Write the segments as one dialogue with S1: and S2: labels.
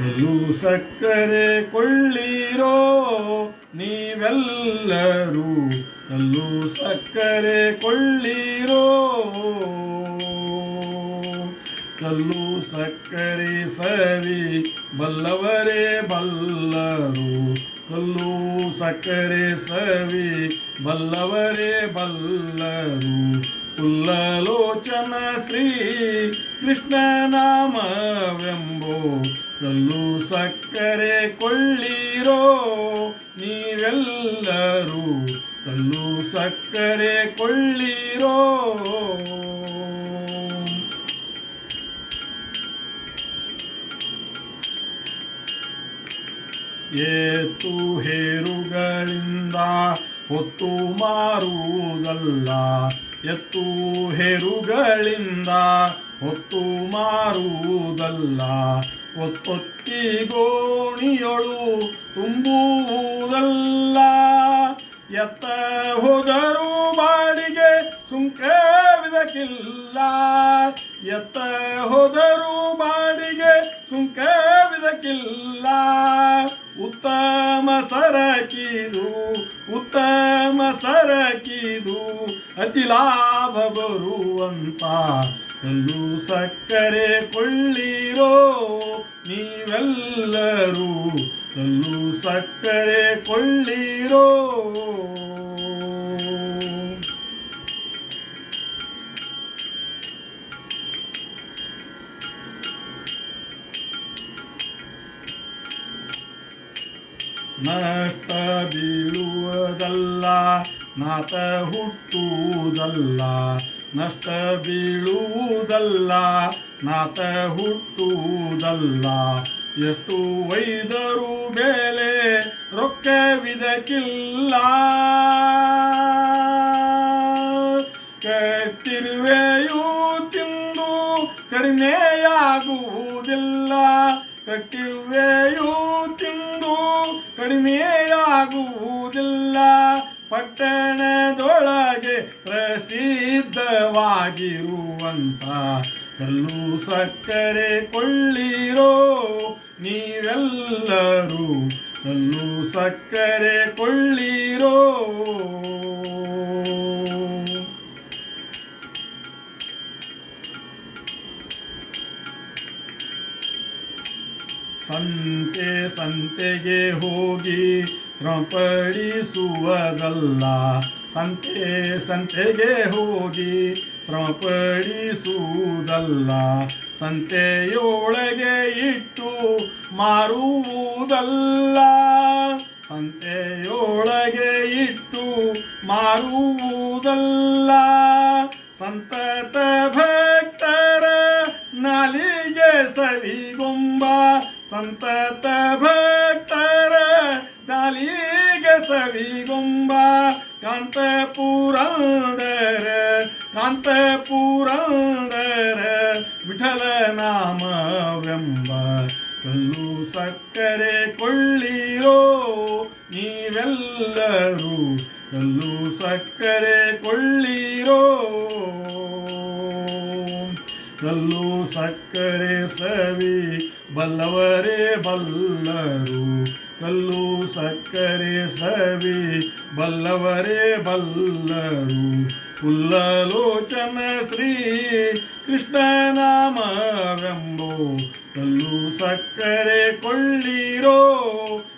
S1: ಕಲ್ಲು ಸಕ್ಕರೆ ಕೊಳ್ಳಿರೋ ನೀವೆಲ್ಲರೂ ಕಲ್ಲು ಸಕ್ಕರೆ ಕೊಳ್ಳಿರೋ ಕಲ್ಲು ಸಕ್ಕರೆ ಸವಿ ಬಲ್ಲವರೇ ಬಲ್ಲರು. ಕಲ್ಲು ಸಕ್ಕರೆ ಸವಿ ಬಲ್ಲವರೇ ಬಲ್ಲರು. ಕುಲ್ಲಲೋಚನ ಶ್ರೀ ಕೃಷ್ಣ ನಾಮವೆಂಬೋ ಕಲ್ಲು ಸಕ್ಕರೆ ಕೊಳ್ಳಿರೋ ನೀವೆಲ್ಲರೂ ಕಲ್ಲು ಸಕ್ಕರೆ ಕೊಳ್ಳಿರೋ ಏತು ಹೇರುಗಳಿಂದ ಹೊತ್ತು ಮಾರುವುದಲ್ಲ, ಎತ್ತು ಹೇರುಗಳಿಂದ ಹೊತ್ತು ಮಾರುವುದಲ್ಲ ಒತ್ತೊತ್ತಿ ಗೋಣಿಯೊಳು ತುಂಬುವುದಲ್ಲ. ಎತ್ತ ಹೋದರೂ ಬಾಡಿಗೆ ಸುಂಕವಿದಕ್ಕಿಲ್ಲ ಎತ್ತ ಹೋದರೂ ಬಾಡಿಗೆ ಸುಂಕವಿದಕ್ಕಿಲ್ಲ ಉತ್ತಮ ಸರಕಿದು ಉತ್ತಮ ಸರಕಿದು ಅತಿ ಲಾಭ ಬರುವಂತ ಕಲ್ಲು ಸಕ್ಕರೆ ಕೊಳ್ಳಿರೋ ನೀವೆಲ್ಲರೂ ಸಕ್ಕರೆ ಕೊಳ್ಳಿರೋ ನಷ್ಟ ಬೀಳುವುದಲ್ಲ ನಾತ ಹುಟ್ಟುವುದಲ್ಲ. ನಷ್ಟ ಬೀಳುವುದಲ್ಲ, ನಾತ ಹುಟ್ಟುವುದಲ್ಲ. ಎಷ್ಟು ಒಯ್ದರೂ ರೊಕ್ಕ ರೊಕ್ಕವಿದಕ್ಕಿಲ್ಲ ಕಟ್ಟಿರುವೆಯೂ ತಿಂದು ಕಡಿಮೆಯಾಗುವುದಿಲ್ಲ. ಕಟ್ಟಿರುವೆಯೂ ತಿಂದು ಕಡಿಮೆಯಾಗುವುದಿಲ್ಲ. ಪಟ್ಟಣದೊಳಗೆ ಪ್ರಸಿದ್ಧವಾಗಿರುವಂತ ಕಲ್ಲು ಸಕ್ಕರೆ ಕೊಳ್ಳಿರೋ ನೀವೆಲ್ಲರೂ ಕಲ್ಲು ಸಕ್ಕರೆ ಕೊಳ್ಳಿರೋ ಸಂತೆ ಸಂತೆಗೆ ಹೋಗಿ ಶ್ರಮಪಡಿಸುವುದಲ್ಲ ಸಂತೆ ಸಂತೆಗೆ ಹೋಗಿ ಶ್ರಮಪಡಿಸುವುದಲ್ಲ. ಸಂತೆಯೊಳಗೆ ಇಟ್ಟು ಮಾರುವುದಲ್ಲ. ಸಂತೆಯೊಳಗೆ ಇಟ್ಟು ಮಾರುವುದಲ್ಲ. ಸಂತತ ಭಕ್ತರ ನಾಲಿಗೆ ಸವಿಗೊಂಬ. ಸಂತತ ನಾಲಿಗೆ ಸವಿಗೊಂಬ ಕಾಂತ ಪುರಂದರ ಕಾಂತ ಪುರಂದರ ವಿಠಲ ನಾಮವೆಂಬ, ಕಲ್ಲು ಸಕ್ಕರೆ ಕೊಳ್ಳಿರೋ ನೀವೆಲ್ಲರೂ, ಕಲ್ಲು ಸಕ್ಕರೆ ಕೊಳ್ಳಿರೋ, ಕಲ್ಲು ಸಕ್ಕರೆ ಸವಿ, ಬಲ್ಲವರೇ ಬಲ್ಲರು ಕಲ್ಲು ಸಕ್ಕರೆ ಸವಿ ಬಲ್ಲವರೇ ಬಲ್ಲರು. ಉಲ್ಲಲೋಚನ ಶ್ರೀ ಕೃಷ್ಣ ನಾಮವೆಂಬೋ ಕಲ್ಲು ಸಕ್ಕರೆ ಕೊಳ್ಳಿರೋ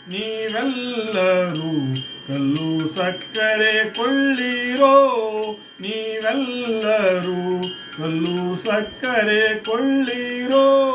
S1: ನೀವೆಲ್ಲರೂ. ಕಲ್ಲು ಸಕ್ಕರೆ ಕೊಳ್ಳಿರೋ ನೀವೆಲ್ಲರೂ. ಕಲ್ಲು ಸಕ್ಕರೆ ಕೊಳ್ಳಿರೋ